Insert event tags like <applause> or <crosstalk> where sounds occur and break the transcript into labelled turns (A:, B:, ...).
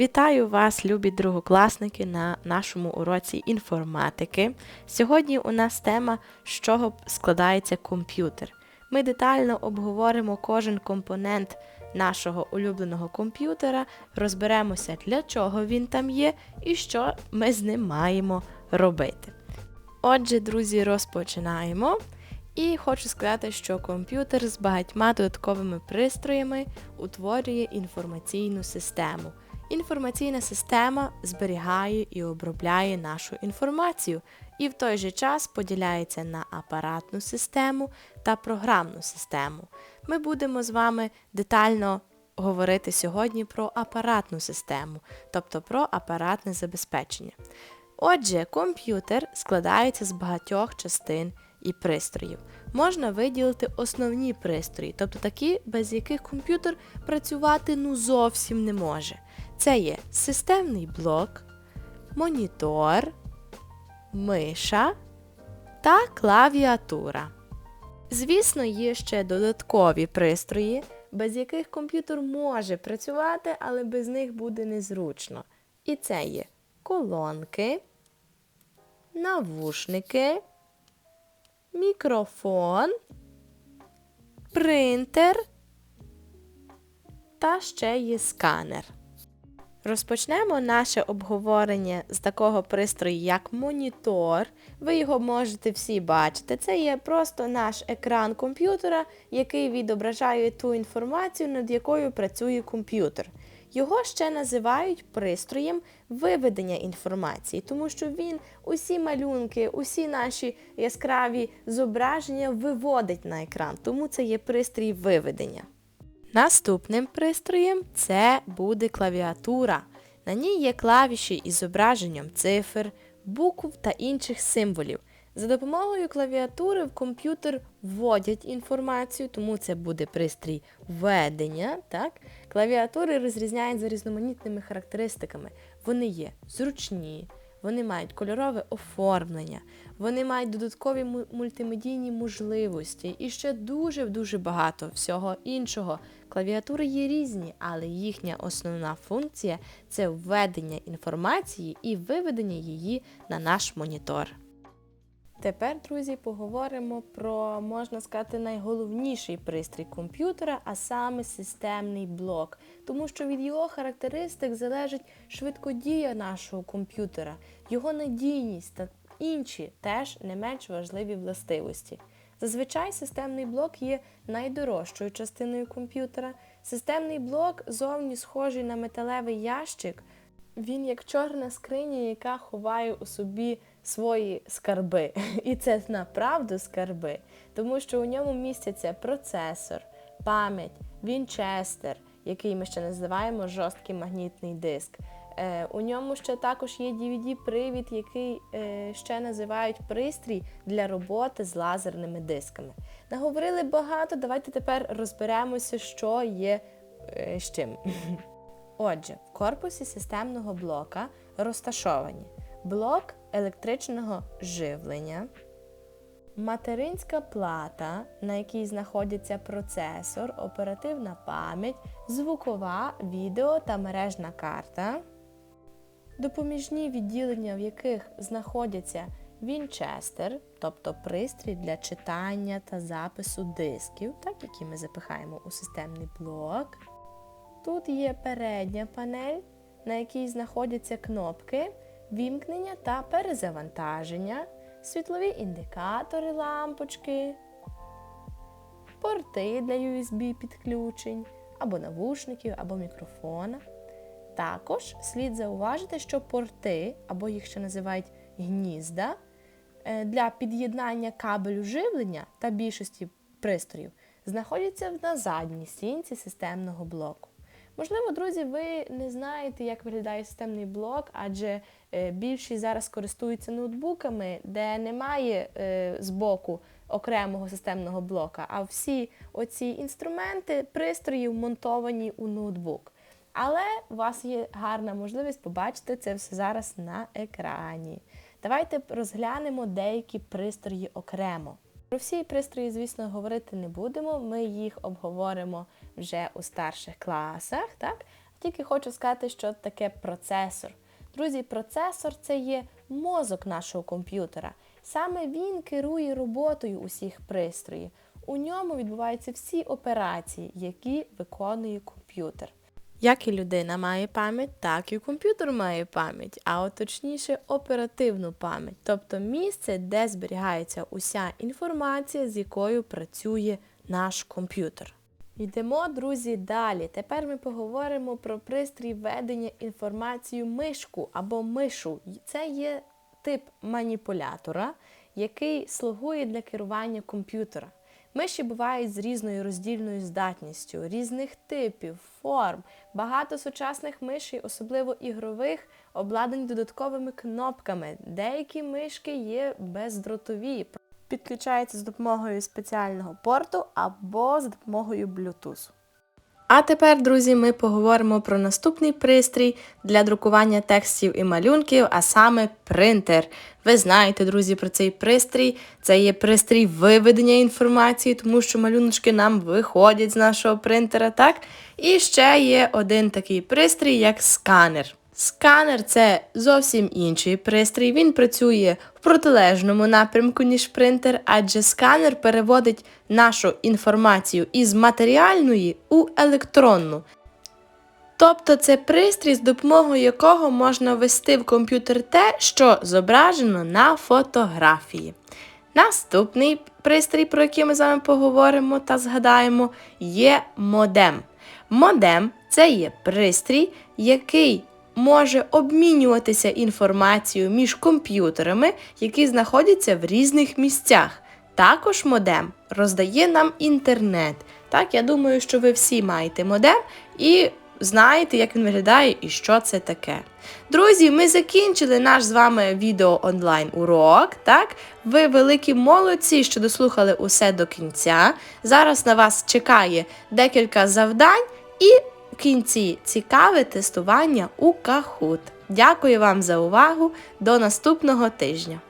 A: Вітаю вас, любі другокласники, на нашому уроці інформатики. Сьогодні у нас тема, з чого складається комп'ютер. Ми детально обговоримо кожен компонент нашого улюбленого комп'ютера, розберемося, для чого він там є і що ми з ним маємо робити. Отже, друзі, розпочинаємо. І хочу сказати, що комп'ютер з багатьма додатковими пристроями утворює інформаційну систему. Інформаційна система зберігає і обробляє нашу інформацію, і в той же час поділяється на апаратну систему та програмну систему. Ми будемо з вами детально говорити сьогодні про апаратну систему, тобто про апаратне забезпечення. Отже, комп'ютер складається з багатьох частин і пристроїв. Можна виділити основні пристрої, тобто такі, без яких комп'ютер працювати ну зовсім не може. Це є системний блок, монітор, миша та клавіатура. Звісно, є ще додаткові пристрої, без яких комп'ютер може працювати, але без них буде незручно. І це є колонки, навушники, мікрофон, принтер та ще є сканер. Розпочнемо наше обговорення з такого пристрою, як монітор. Ви його можете всі бачити. Це є просто наш екран комп'ютера, який відображає ту інформацію, над якою працює комп'ютер. Його ще називають пристроєм виведення інформації, тому що він усі малюнки, усі наші яскраві зображення виводить на екран, тому це є пристрій виведення. Наступним пристроєм це буде клавіатура. На ній є клавіші із зображенням цифр, букв та інших символів. За допомогою клавіатури в комп'ютер вводять інформацію, тому це буде пристрій введення. Так? Клавіатури розрізняють за різноманітними характеристиками. Вони є зручні, вони мають кольорове оформлення, вони мають додаткові мультимедійні можливості і ще дуже-дуже багато всього іншого. Клавіатури є різні, але їхня основна функція це введення інформації і виведення її на наш монітор. Тепер, друзі, поговоримо про, можна сказати, найголовніший пристрій комп'ютера, а саме системний блок, тому що від його характеристик залежить швидкодія нашого комп'ютера, його надійність та інші теж не менш важливі властивості. Зазвичай системний блок є найдорожчою частиною комп'ютера. Системний блок зовні схожий на металевий ящик. Він як чорна скриня, яка ховає у собі свої скарби. <laughs> І це направду скарби, тому що у ньому містяться процесор, пам'ять, вінчестер, який ми ще називаємо жорсткий магнітний диск. Е, у ньому ще також є DVD-привід, який е, ще називають пристрій для роботи з лазерними дисками. Наговорили багато, давайте тепер розберемося, що є е, з чим. <laughs> Отже, в корпусі системного блока розташовані блок електричного живлення, материнська плата, на якій знаходиться процесор, оперативна пам'ять, звукова, відео та мережна карта, допоміжні відділення, в яких знаходяться Вінчестер, тобто пристрій для читання та запису дисків, так, які ми запихаємо у системний блок. Тут є передня панель, на якій знаходяться кнопки вімкнення та перезавантаження, світлові індикатори лампочки, порти для USB-підключень, або навушників, або мікрофона. Також слід зауважити, що порти, або їх ще називають гнізда, е, для під'єднання кабелю живлення та більшості пристроїв знаходяться на задній стінці системного блоку. Можливо, друзі, ви не знаєте, як виглядає системний блок, адже е, більшість зараз користуються ноутбуками, де немає е, збоку окремого системного блока, а всі оці інструменти, пристрої вмонтовані у ноутбук. Але у вас є гарна можливість побачити це все зараз на екрані. Давайте розглянемо деякі пристрої окремо. Про всі пристрої, звісно, говорити не будемо. Ми їх обговоримо вже у старших класах. так? Тільки хочу сказати, що таке процесор. Друзі, процесор це є мозок нашого комп'ютера. Саме він керує роботою усіх пристроїв. У ньому відбуваються всі операції, які виконує комп'ютер. Як і людина має пам'ять, так і комп'ютер має пам'ять, а от точніше оперативну пам'ять, тобто місце, де зберігається уся інформація, з якою працює наш комп'ютер. Йдемо, друзі, далі. Тепер ми поговоримо про пристрій ведення інформації мишку або мишу. Це є тип маніпулятора, який слугує для керування комп'ютера. Миші бувають з різною роздільною здатністю, різних типів, форм. Багато сучасних мишей, особливо ігрових, обладнані додатковими кнопками. Деякі мишки є бездротові, підключаються з допомогою спеціального порту або з допомогою Bluetooth. А тепер, друзі, ми поговоримо про наступний пристрій для друкування текстів і малюнків, а саме принтер. Ви знаєте, друзі, про цей пристрій. Це є пристрій виведення інформації, тому що малюночки нам виходять з нашого принтера, так? І ще є один такий пристрій, як сканер. Сканер це зовсім інший пристрій. Він працює в протилежному напрямку, ніж принтер, адже сканер переводить нашу інформацію із матеріальної у електронну. Тобто це пристрій, з допомогою якого можна ввести в комп'ютер те, що зображено на фотографії. Наступний пристрій, про який ми з вами поговоримо та згадаємо, є модем. Модем це є пристрій, який може обмінюватися інформацією між комп'ютерами, які знаходяться в різних місцях. Також модем роздає нам інтернет. Так, я думаю, що ви всі маєте модем і знаєте, як він виглядає і що це таке. Друзі, ми закінчили наш з вами відео онлайн урок. Так, ви великі молодці, що дослухали усе до кінця. Зараз на вас чекає декілька завдань і в кінці цікаве тестування у Kahoot. Дякую вам за увагу. До наступного тижня!